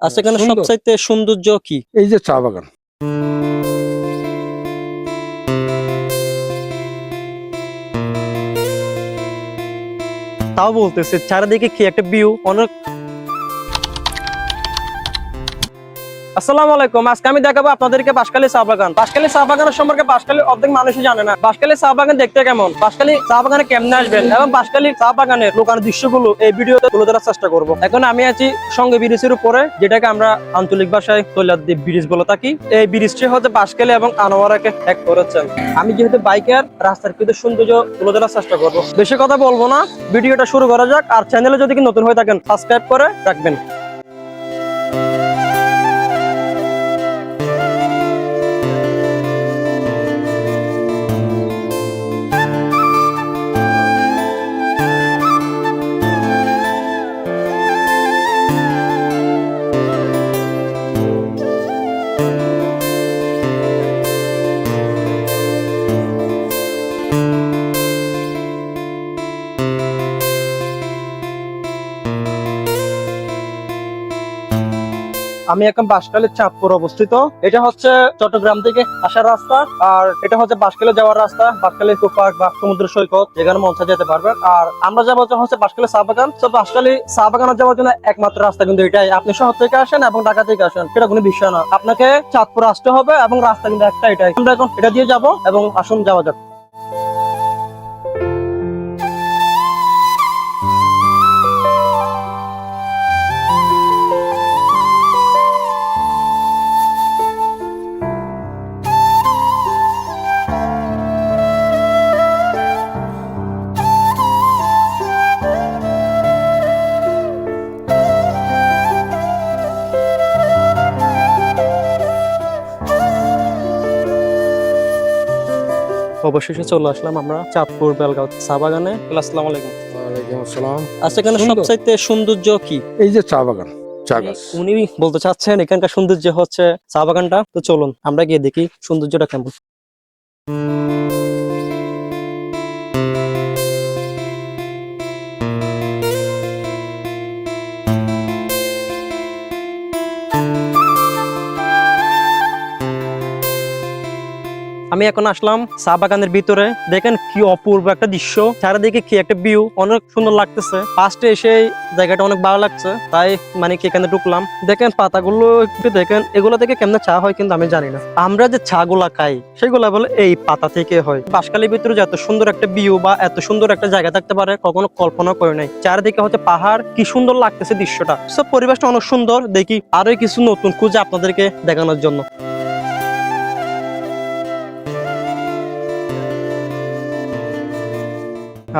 আচ্ছা এখানে। সবচাইতে সৌন্দর্য কি? এই যে চা বাগান। তাও বলতেছে চারিদিকে কি একটা ভিউ অনেক আলাইকুম। আজকে আমি দেখাবো আপনাদেরকে সম্পর্কে অর্ধেক মানুষই জানে না। দেখতে কেমন? কেমনে আসবেন এবং দৃশ্যগুলো এই ভিডিওতে তুলে ধরার চেষ্টা করব। এখন আমি আছি সঙ্গে ব্রিজের উপরে, যেটাকে আমরা আঞ্চলিক ভাষায় ব্রিজ বলে থাকি। এই ব্রিজটি হচ্ছে বাঁশখালী এবং আনোয়ারাকে এক করেছেন। আমি যেহেতু বাইকার, রাস্তার কিন্তু সৌন্দর্য তুলে ধরার চেষ্টা করব। বেশি কথা বলব না। ভিডিওটা শুরু করা যাক। আর চ্যানেলে যদি নতুন হয়ে থাকেন সাবস্ক্রাইব করে রাখবেন। আমি এখন বাসকালের চাঁদপুর অবস্থিত। এটা হচ্ছে চট্টগ্রাম থেকে আসার রাস্তা, আর এটা হচ্ছে বাঁশখালী যাওয়ার রাস্তা, বাঁশখালী ইকো পার্ক বা সমুদ্র সৈকত, যেখানে মঞ্চে যেতে পারবেন আর আমরা যাব হচ্ছে বাঁশখালী চা বাগান। তো বাঁশখালী চা বাগানে যাওয়ার জন্য একমাত্র রাস্তা কিন্তু এটাই। আপনি শহর থেকে আসেন এবং ঢাকা থেকে আসেন, সেটা কোনো বিষয় না। আপনাকে চাঁদপুর আসতে হবে এবং রাস্তা কিন্তু একটা এটাই। আমরা এখন এটা দিয়ে যাব এবং আসুন যাওয়া যাক। অবশেষে চলে আসলাম আমরা চাঁদপুর বেলগাঁও চা বাগানে। আসসালাম আলাইকুম। ওয়ালাইকুম আসসালাম। আচ্ছা এখানে। সবচাইতে সৌন্দর্য কি? এই যে চা বাগান চা গাছ। উনি বলতে চাচ্ছেন এখানকার সৌন্দর্য হচ্ছে চা বাগানটা। তো চলুন আমরা গিয়ে দেখি সৌন্দর্যটা কেমন। আমি এখন আসলাম চা বাগানের ভিতরে। দেখেন কি অপূর্ব একটা দৃশ্য। চারিদিকে কি একটা ভিউ অনেক সুন্দর লাগতেছে। ফার্স্টে এসে জায়গাটা অনেক ভালো লাগছে। তাই মানে কি এখানে ঢুকলাম। দেখেন পাতাগুলো একটু দেখেন, এগুলো থেকে কেমন চা হয় কিন্তু আমি জানি না। আমরা যে চা গুলা খাই, সেগুলা বলে এই পাতা থেকে হয়। বাঁশখালীর ভিতরে যে এত সুন্দর একটা ভিউ বা এত সুন্দর একটা জায়গা থাকতে পারে, কখনো কল্পনা করে নাই। চারিদিকে হচ্ছে পাহাড়। কি সুন্দর লাগতেছে দৃশ্যটা। সব পরিবেশটা অনেক সুন্দর। দেখি আরও কিছু নতুন খুঁজে আপনাদেরকে দেখানোর জন্য।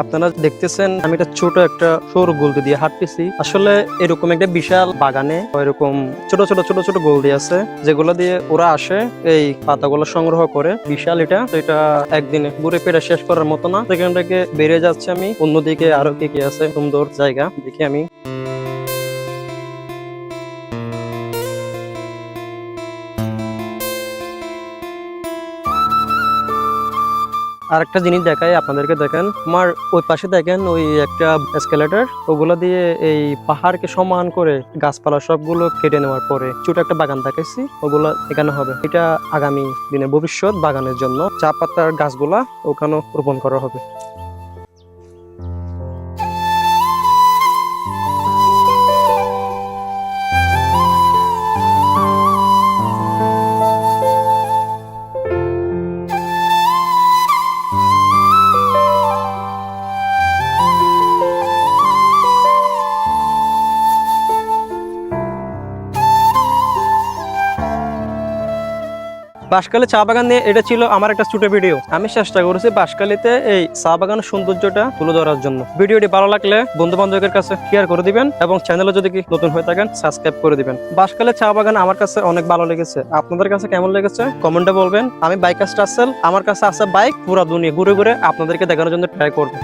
আপনারা দেখতেছেন, আমি একটা ছোট একটা সরু গোলদি দিয়ে হাঁটতেছি। আসলে এরকম একটা বিশাল বাগানে এরকম ছোট ছোট ছোট ছোট গোলদি আছে, যেগুলো দিয়ে ওরা আসে, এই পাতাগুলো সংগ্রহ করে। বিশাল এটা, তো এটা একদিনে ঘুরে পেরে শেষ করার মতো না। সেখান থেকে বেড়ে যাচ্ছে আমি। অন্যদিকে আরও কি কি আছে? সুন্দর জায়গা, দেখি আমি। আর একটা জিনিস দেখাই আপনাদেরকে, দেখেন আমার ওই পাশে দেখেন ওই একটা এসকেলেটার ওগুলো দিয়ে এই পাহাড়কে সমান করে গাছপালা সবগুলো কেটে নেওয়ার পরে ছোট একটা বাগান দেখাইছি, ওগুলো এখানে হবে। এটা আগামী দিনে ভবিষ্যৎ বাগানের জন্য। চা পাতার গাছগুলা ওখানে রোপণ করা হবে। বাঁশখালী চা বাগান নিয়ে এটা ছিল আমার একটা ছোট ভিডিও। আমি চেষ্টা করেছি বাঁশখালীতে এই চা বাগানের সৌন্দর্যটা তুলে ধরার জন্য। ভিডিওটি ভালো লাগলে বন্ধু বান্ধবের কাছে শেয়ার করে দিবেন এবং চ্যানেলে যদি কি নতুন হয়ে থাকেন সাবস্ক্রাইব করে দিবেন। বাঁশখালী চা বাগান আমার কাছে অনেক ভালো লেগেছে। আপনাদের কাছে কেমন লেগেছে? কমেন্টে বলবেন। আমি বাইক আসছেন আমার কাছে আছে বাইক, পুরা দুনিয়া ঘুরে ঘুরে আপনাদেরকে দেখানোর জন্য ট্রাই করব।